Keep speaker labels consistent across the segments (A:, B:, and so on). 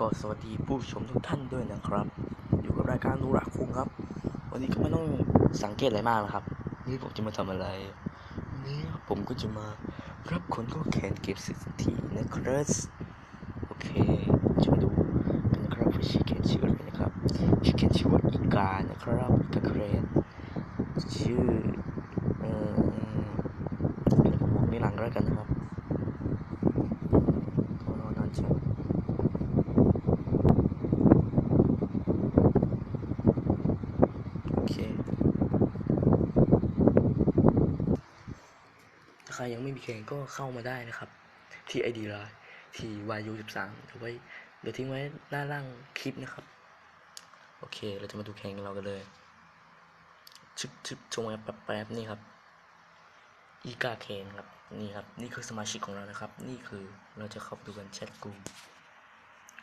A: ก็สวัสดีผู้ชมทุกท่านด้วยนะครับ อยู่กับรายการนูรักคุงครับ วันนี้ก็ไม่ต้องสังเกตอะไรมากนะครับ นี่ผมจะมาทำอะไรนนี้ผมก็จะมารับคนเข้าแข่งเก็บสิทธินะครับโอเคจะมาดูกันนะครับว่าชื่อเขียนชื่ออะไรนะครับชื่อเขียนชื่อว่าอีกานะครับอีกาเกรดชื่อเอ่อเดี๋ยวผมบอกในหลังก็แล้วกันนะครับขอนอนนานจัง โอเค ถ้าใค รยังไม่มีแข่งก็เข้ามาได้นะครับ ที่ ID ไลน์ที่ YU13 เดี๋ยวไว้เดี๋ยวทิ้งไว้ด้านล่างคลิปนะครับ โอเค เราจะมาดูแข่งเรากันเลยชึบชึบชงมาแป๊บแป๊บนี่ครับอีกาเคนครับนี่ครับ นี่คือสมาชิกของเรานะครับ นี่คือเราจะเข้าดูกันแชทกลุ่ม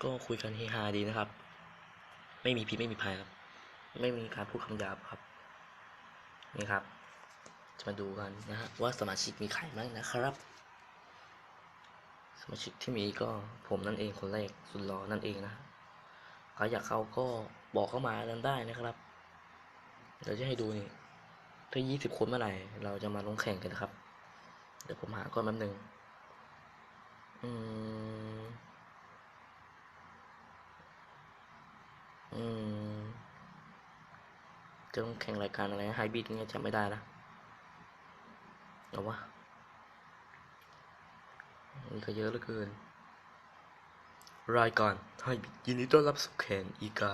A: ก็คุยกันเฮฮาดีนะครับ ไม่มีพิษไม่มีภัยครับ ไม่มีการพูดคำหยาบครับ นี่ครับ มาดูกันนะฮะว่าสมาชิกมีใครบ้างนะครับ สมาชิกที่มีก็ผมนั่นเองคนแรกสุดหล่อนั่นเองนะใครอยากเข้าก็บอกเข้ามากันได้นะครับเดี๋ยวจะให้ดูนี่ถ้ายี่สิบคนเมื่อไหร่เราจะมาลงแข่งกันนะครับ เดี๋ยวผมหาก่อนแป๊บหนึงอืมอืมจะต้องแข่งรายการอะไรไฮบีดเนี่ยจำไม่ได้ละ เอาวะนี่ก็เยอะเหลือเกิน รายการไฮบีดยินดีต้อนรับสู่แข่งอีกา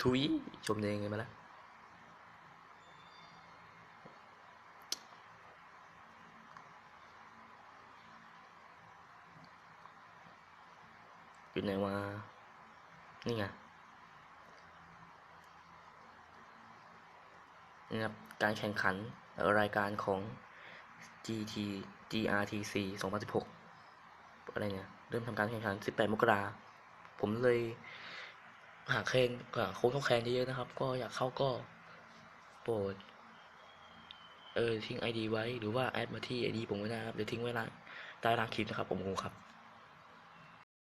A: ทุยชมเองไงมาแล้วอยู่ไหนวะนี่ไงนะครับการแข่งขันรายการของ GT GRTC 2016 อะไรเนี่ย เริ่มทำการแข่งขัน 18 มกราผมเลยหาแข่งหาโค้ชเข้าแข่งเยอะๆนะครับ ก็อยากเข้าก็โปรดเออทิ้ง ID ไว้หรือว่าแอดมาที่ ID ผมไว้นะครับเดี๋ยวทิ้งไว้ล่างใต้ล่างคลิปนะครับผมคงครับ